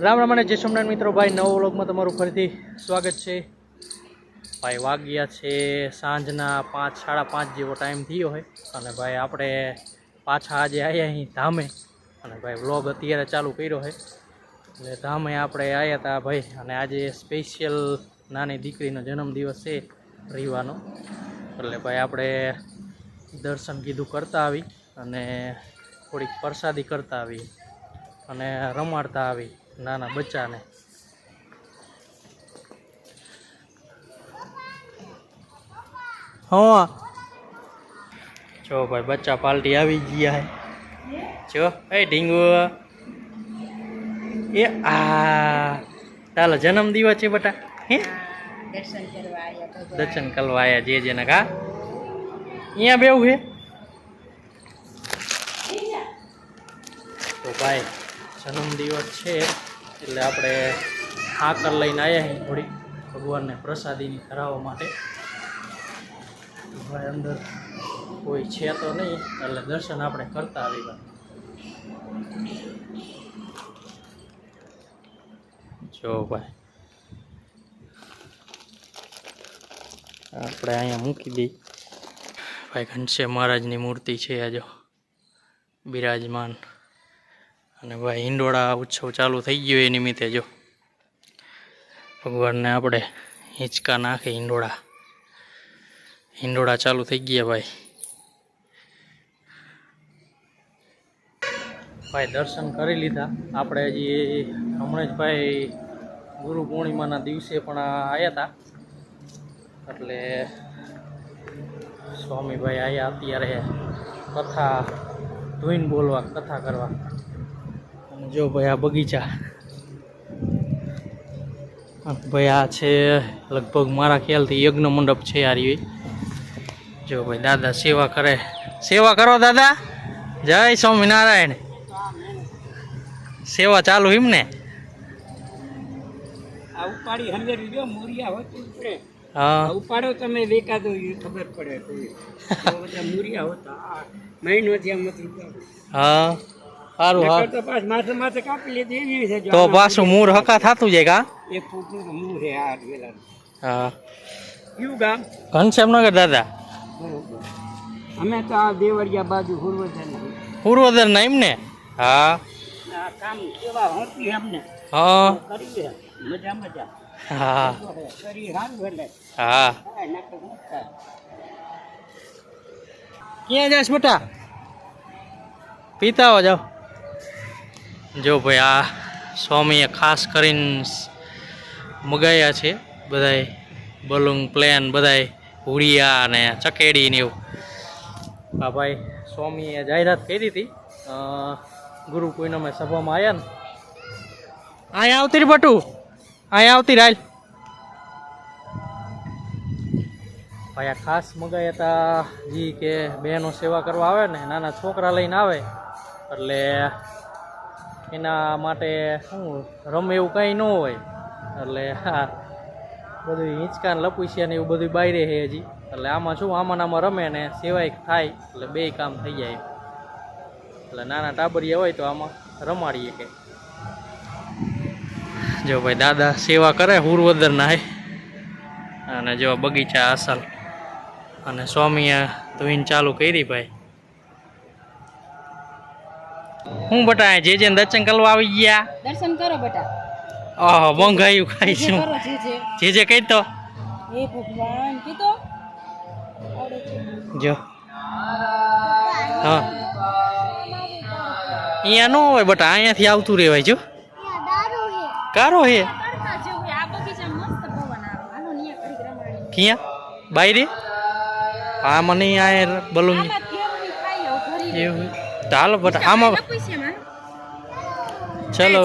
રામ રામાને જય સોમનાથ મિત્રો. ભાઈ, નવો વ્લોગમાં તમારું ફરીથી સ્વાગત છે. ભાઈ, વાગ્યા છે સાંજના પાંચ, સાડા પાંચ જેવો ટાઈમ થયો હોય અને ભાઈ, આપણે પાછા આજે આવ્યા અહીં ધામે. અને ભાઈ, વ્લોગ અત્યારે ચાલુ કર્યો છે. એટલે ધામે આપણે આવ્યા હતા ભાઈ. અને આજે સ્પેશિયલ નાની દીકરીનો જન્મદિવસ છે રીવાનો. એટલે ભાઈ, આપણે દર્શન કીધું કરતા આવી. અને થોડીક પ્રસાદી કરતા આવી. અને રમાડતા આવી. નાના બચ્ચાને. હા. જો ભાઈ બચ્ચા પાલટી આવી ગયા હે. જો એ ઢીંગુ. એ આ. ચાલો જન્મ દિવસ છે બટા હે? દર્શન કરવા આવ્યા દર્શન કરવા આયા જે જેને કા અહીંયા બેવું છે તો ભાઈ જન્મદિવસ છે. એટલે આપણે હાકર લઈને આવ્યા છીએ થોડી ભગવાનને પ્રસાદીની ધરાવવા માટે. ભાઈ અંદર કોઈ છે તો નહીં, એટલે દર્શન આપણે કરતા આવી જો ભાઈ. આપણે અહીંયા મૂકી દઈ ભાઈ ઘનશ્યામ મહારાજની મૂર્તિ છે આ બિરાજમાન. અને ભાઈ હિંડોળા ઉત્સવ ચાલુ થઈ ગયો એ નિમિત્તે જો. ભગવાનને આપણે હિંચકા નાખે હિંડોળા. હિંડોળા ચાલુ થઈ ગયા ભાઈ. ભાઈ દર્શન કરી લીધા. આપણે હજી હમણાં જ ભાઈ ગુરુ પૂર્ણિમાના દિવસે પણ આવ્યા હતા એટલે સ્વામીભાઈ આવ્યા અત્યારે કથા ધોઈને બોલવા, કથા કરવા. જો ભાઈ આ બગીચા. ભાઈ આ છે લગભગ મારા ખ્યાલથી યજ્ઞ મંડપ છે આ રહ્યું. જો ભાઈ દાદા સેવા કરે. સેવા કરો દાદા. જય સ્વામિનારાયણ. સેવા ચાલુ એમ ને? હા. ઉપાડો તમે ખબર પડે હા. સારું હા. નકર તો પાછ માથે માથે કાપી લીધી એવી છે જો તો આમાં પાછું મૂળ હકા થતું જાય કા? એક ફૂટનું તો મૂળ છે આ વેલા હા. કયું ગામ? ઘનશ્યામનગર દાદા. બરોબર. અમે તો આ દેવળિયા બાજુ હુરવર્ધન પૂર્વદર ના એમ ને? હા. આ કામ કેવા હોતી અમને હા. કરી મજા મજા. હા. શરીર સારું એટલે. હા. હા, નકર શું થાય? ક્યાં જાશ બેટા? પીતા આવો જાઓ. જો ભાઈ, આ સ્વામીએ ખાસ કરીને મગાયા છે બધાય બલૂન, પ્લેન, બધાય હુડિયા અને ચકેડી ને એવું. આ ભાઈ સ્વામીએ જાહેરાત કરી હતી. ગુરુ પૂનમે સભામાં આવ્યા ને. અહીંયા આવતી બટુ અહીંયા આવતી રાયલ ભાઈ, આ ખાસ મગાયા હતા જી કે બહેનો સેવા કરવા આવે ને, નાના છોકરા લઈને આવે. એટલે એના માટે શું રમે એવું કંઈ ન હોય. એટલે હા, બધું હિંચકા ને લપુસિયા ને એવું બધું બાયરે છે હજી. એટલે આમાં શું, આમાં આમાં રમે ને સેવાય થાય, એટલે બે કામ થઈ જાય એટલે નાના ટાબરિયા હોય તો આમાં રમાડીએ કે. જો ભાઈ દાદા સેવા કરે હુરવદર ના અને જો બગીચા અસલ અને સ્વામીએ ધોઈને ચાલુ કરી ભાઈ. હું બટા જે જે દર્શન કરવા આવી ગયા? દર્શન કરો બટા. ઓહો જે ખાઈશું જે જે કહી તો. હે ભગવાન કીધો. જો. હા. અહીંયા ન હોય બટા અહીંયાથી આવતું રહેવાય જો. કારો હે ક્યાં? અહીંયા બાયરે? હા મને આ બલૂન આમાં ભરી ચાલો બટા આમાં ચલો.